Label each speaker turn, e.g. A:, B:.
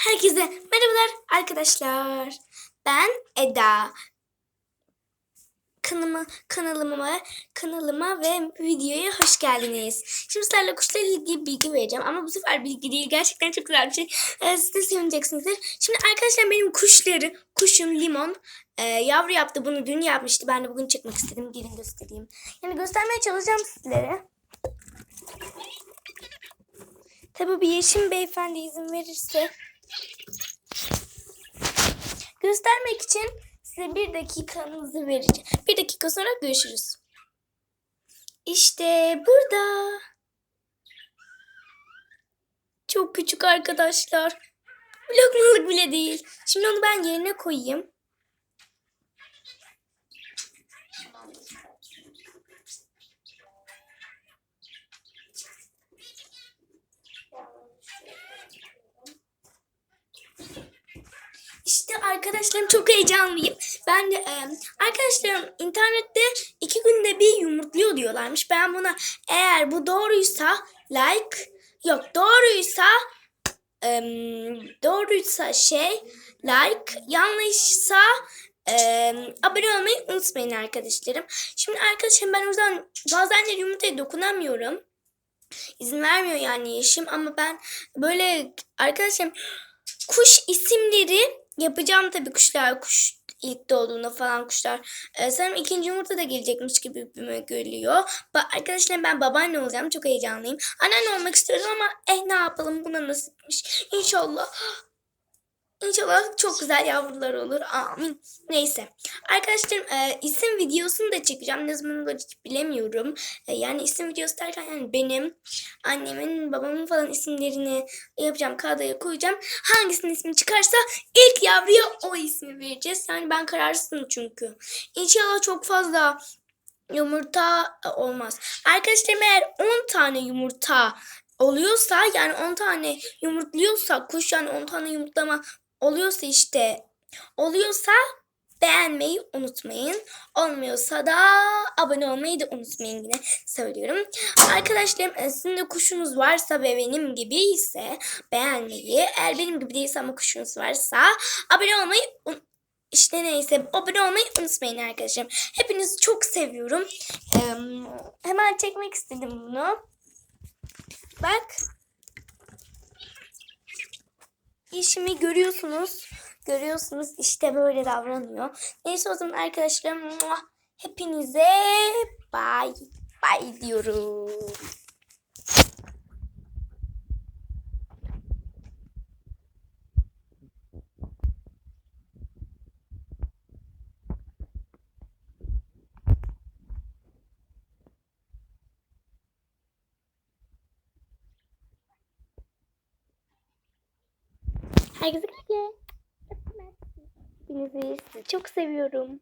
A: Herkese merhabalar arkadaşlar. Ben Eda. Kanalıma, kanalıma, kanalıma ve videoya hoş geldiniz. Şimdi sizlerle kuşlarla ilgili bilgi vereceğim ama bu sefer bilgi değil. Gerçekten çok güzel bir şey. Ee, siz de sevineceksinizdir. Şimdi arkadaşlar benim kuşları, kuşum Limon e, yavru yaptı. Bunu dün yapmıştı. Ben de bugün çekmek istedim. Gelin göstereyim. Yani göstermeye çalışacağım sizlere. Tabii bir Yeşim beyefendi izin verirse göstermek için size bir dakikanızı vereceğim. Bir dakika sonra görüşürüz. İşte burada. Çok küçük arkadaşlar. Lokmalık bile değil. Şimdi onu ben yerine koyayım. İşte arkadaşlarım çok heyecanlıyım. Ben de e, arkadaşlarım internette iki günde bir yumurtluyor diyorlarmış. Ben buna eğer bu doğruysa like yok doğruysa e, doğruysa şey like yanlışsa e, abone olmayı unutmayın arkadaşlarım. Şimdi arkadaşlarım ben o yüzden bazen de yumurtaya dokunamıyorum. İzin vermiyor yani yeşim ama ben böyle arkadaşlarım kuş isimleri yapacağım tabii kuşlar kuş ilk doğduğunda falan kuşlar. Ee, sanırım ikinci yumurta da gelecekmiş gibi bir geliyor. Ba arkadaşlar ben babaanne olacağım. Çok heyecanlıyım. Anneanne olmak istiyorum ama eh ne yapalım buna nasipmiş. İnşallah. İnşallah çok güzel yavrular olur. Amin. Neyse. Arkadaşlarım e, isim videosunu da çekeceğim. Ne zaman olacak bilemiyorum. E, yani isim videosu derken yani benim, annemin, babamın falan isimlerini yapacağım. Kağıdaya koyacağım. Hangisinin ismi çıkarsa ilk yavruya o ismi vereceğiz. Yani ben kararsızım çünkü. İnşallah çok fazla yumurta e, olmaz. Arkadaşlarım eğer 10 tane yumurta oluyorsa yani 10 tane yumurtluyorsa kuş yani 10 tane yumurtlama oluyorsa işte oluyorsa beğenmeyi unutmayın. Olmuyorsa da abone olmayı da unutmayın yine söylüyorum. Arkadaşlarım e, sizin de kuşunuz varsa ve benim gibi ise beğenmeyi eğer benim gibi değilse ama kuşunuz varsa abone olmayı işte neyse abone olmayı unutmayın arkadaşlarım. Hepinizi çok seviyorum. Ee, hemen çekmek istedim bunu. Bak. İşimi görüyorsunuz. Görüyorsunuz işte böyle davranıyor. Neyse o zaman arkadaşlarım muah, hepinize bay bay diyorum. Herkese güle. Hepinizi sizi çok seviyorum.